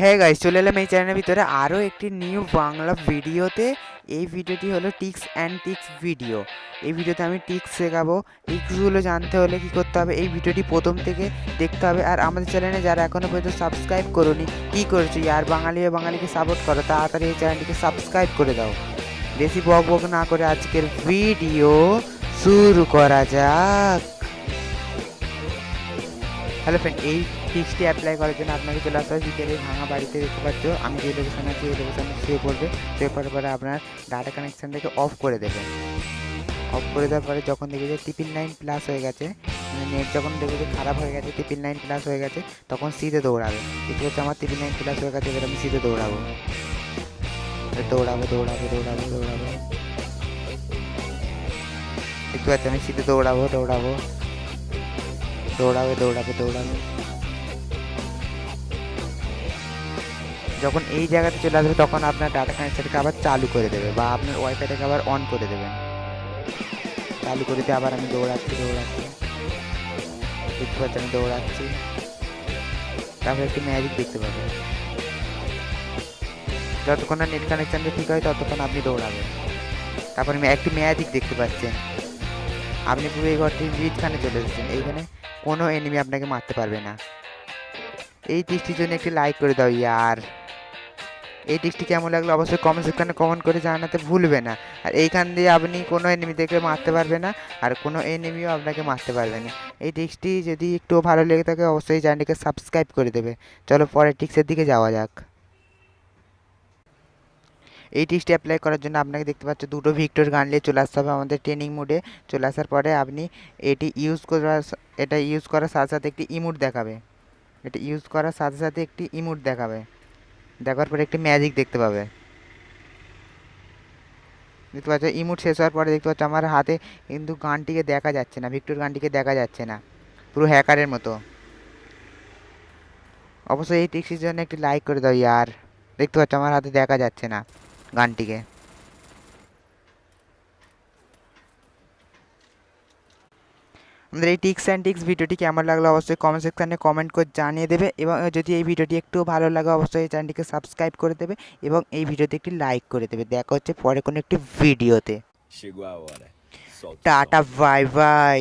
হ্যাঁ গাইস চলে এলাম এই চ্যানেলের ভিতরে। আরও একটি নিউ বাংলা ভিডিওতে। এই ভিডিওটি হলো টিক্স অ্যান্ড টিক্স ভিডিও। এই ভিডিওতে আমি টিক্স শেখাবো। টিক্সগুলো জানতে হলে কি করতে হবে? এই ভিডিওটি প্রথম থেকে দেখতে হবে। আর আমাদের চ্যানেলে যারা এখনও পর্যন্ত সাবস্ক্রাইব করোনি, কী করেছ? আর বাঙালি ও বাঙালিকে সাপোর্ট করো, তাড়াতাড়ি এই চ্যানেলটিকে সাবস্ক্রাইব করে দাও। বেশি বক বক না করে আজকের ভিডিও শুরু করা যাক। হ্যালো ফ্রেন্ড এই টিক্সটি অ্যাপ্লাই করার জন্য আপনাকে চলে আসতে হবে বিকেলে ভাঙা বাড়িতে দেখতে পাচ্ছ। আমি যে লোকেশানে আছি এই লোকেশানে শুয়ে পড়বে শুয়ে পড়ার পরে আপনার ডাটা কানেকশানটাকে অফ করে দেবেন অফ করে দেওয়ার পরে যখন দেখবে যে টিপিল নাইন প্লাস হয়ে গেছে মানে নেট যখন দেখবে যে খারাপ হয়ে গেছে টিপিল নাইন প্লাস হয়ে গেছে, তখন সিধে দৌড়াবে। দেখতে পাচ্ছ আমার টিপিল নাইন প্লাস হয়ে গেছে, এবার আমি সিধে দৌড়াবো। দৌড়াবো দৌড়াবো দৌড়াবো দৌড়াবো। দেখতে পাচ্ছি, আমি সিধে দৌড়াবো দৌড়াবো। দৌড়াবে দৌড়াবে দৌড়াবে। যখন এই জায়গাতে চলে আসবে, তখন আপনার ডাটা কানেকশনটাকে আবার চালু করে দেবে বা আপনার ওয়াইফাইটাকে আবার অন করে দেবেন। চালু করে দিয়ে আবার আমি দৌড়াচ্ছি দৌড়াচ্ছি। দেখতে পাচ্ছি আমি দৌড়াচ্ছি। তারপরে একটি ম্যাজিক দেখতে পাবেন। যতক্ষণ না নেট কানেকশনটা ঠিক হয়, ততক্ষণ আপনি দৌড়াবেন। তারপরে একটি ম্যাজিক দেখতে পাচ্ছেন আপনি পুরো এই ঘরটির ব্রিজখানে চলে এসেছেন। এইখানে কোনো এনিমি আপনাকে মারতে পারবে না। এই টিক্সটির জন্য একটি লাইক করে দাও ইয়ার। এই টিক্সটি কেমন লাগল অবশ্যই কমেন্ট সেকশনে কমেন্ট করে জানাতে ভুলবে না। আর এইখান দিয়ে আপনি কোনো এনিমি দেখে মারতে পারবে না, আর কোনো এনিমিও আপনাকে মারতে পারবে না। এই টিক্সটি যদি একটু ভালো লেগে থাকে, অবশ্যই চ্যানেলটিকে সাবস্ক্রাইব করে দেবে। চলো পরের টিক্সের দিকে যাওয়া যাক। এই টিক্সটি অ্যাপ্লাই করার জন্য আপনাকে দেখতে পাচ্ছ দুটো ভিক্টর গান নিয়ে চলে আসতে হবে আমাদের ট্রেনিং মোডে চলে আসার পরে আপনি এটি ইউজ করার এটা ইউজ করার সাথে সাথে একটি ইমুট দেখাবে। এটা ইউজ করার সাথে সাথে একটি ইমুট দেখাবে। দেখার পরে একটি ম্যাজিক দেখতে পাবে। দেখতে পাচ্ছ ইমুট শেষ হওয়ার পরে দেখতে পাচ্ছ আমার হাতে কিন্তু গানটিকে দেখা যাচ্ছে না ভিক্টর গানটিকে দেখা যাচ্ছে না। পুরো হ্যাকারের মতো। অবশ্যই এই টিক্সির জন্য একটি লাইক করে দাও, ইয়ার। দেখতে পাচ্ছ, আমার হাতে দেখা যাচ্ছে না। গানটিকে। আমাদের এই টিক্স অ্যান্ড টিক্স ভিডিওটি কেমন লাগল অবশ্যই কমেন্ট সেকশানে কমেন্ট করে জানিয়ে দেবে এবং যদি এই ভিডিওটি একটু ভালো লাগে অবশ্যই এই চ্যানেলটিকে সাবস্ক্রাইব করে দেবে এবং এই ভিডিওতে একটি লাইক করে দেবে। দেখা হচ্ছে পরে কোনো একটি ভিডিওতে. Tata bye bye